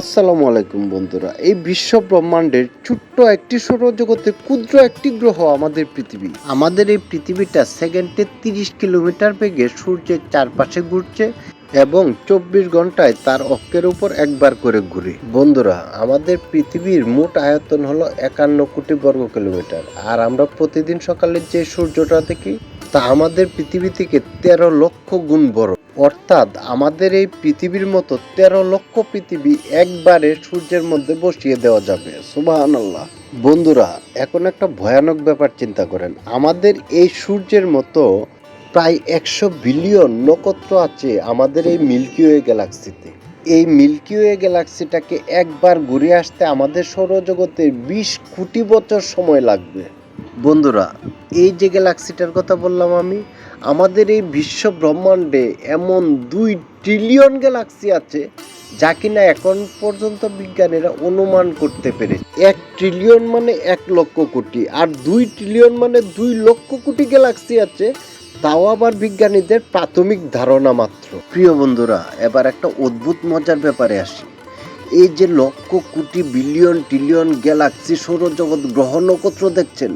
আসসালামু আলাইকুম বন্ধুরা। এই বিশ্ব ব্রহ্মাণ্ডের ছোট্ট একটি সৌরজগতে ক্ষুদ্র একটি গ্রহ আমাদের পৃথিবী। আমাদের এই পৃথিবীটা সেকেন্ডে তিরিশ কিলোমিটার বেগে সূর্যের চারপাশে ঘুরছে এবং চব্বিশ ঘন্টায় তার অক্ষের উপর একবার করে ঘুরে। বন্ধুরা, আমাদের পৃথিবীর মোট আয়তন হলো একান্ন কোটি বর্গ কিলোমিটার আর আমরা প্রতিদিন সকালে যে সূর্যটা দেখি তা আমাদের পৃথিবী থেকে তেরো লক্ষ গুণ বড়। অর্থাৎ আমাদের এই পৃথিবীর মতো তেরো লক্ষ পৃথিবী একবারে সূর্যের মধ্যে বসিয়ে দেওয়া যাবে। আল্লাহ বন্ধুরা, এখন একটা ভয়ানক ব্যাপার চিন্তা করেন। আমাদের এই সূর্যের মতো প্রায় একশো বিলিয়ন নক্ষত্র আছে আমাদের এই মিল্কি ওয়ে গ্যালাক্সিতে। এই মিল্কি ওয়ে গ্যালাক্সিটাকে একবার ঘুরে আসতে আমাদের সৌরজগতের বিশ কোটি বছর সময় লাগবে। বন্ধুরা, এই যে গ্যালাক্সিটার কথা বললাম আমি, আমাদের এই বিশ্ব ব্রহ্মাণ্ডে এমন দুই ট্রিলিয়ন গ্যালাক্সি আছে যা কিনা এখন পর্যন্ত বিজ্ঞানীরা অনুমান করতে পেরে এক ট্রিলিয়ন মানে এক লক্ষ কোটি, আর দুই ট্রিলিয়ন মানে দুই লক্ষ কোটি গ্যালাক্সি আছে, তাও আবার বিজ্ঞানীদের প্রাথমিক ধারণা মাত্র। প্রিয় বন্ধুরা, এবার একটা অদ্ভুত মজার ব্যাপারে আসি। এই যে lakh crore billion trillion Galaxy সৌরজগৎ গ্রহ নক্ষত্র দেখছেন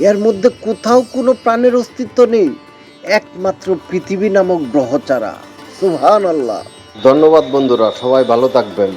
এর মধ্যে কোথাও কোনো প্রাণের অস্তিত্ব নেই। একমাত্র পৃথিবী নামক গ্রহ ছাড়া সুহান আল্লাহ ধন্যবাদ বন্ধুরা, সবাই ভালো থাকবেন।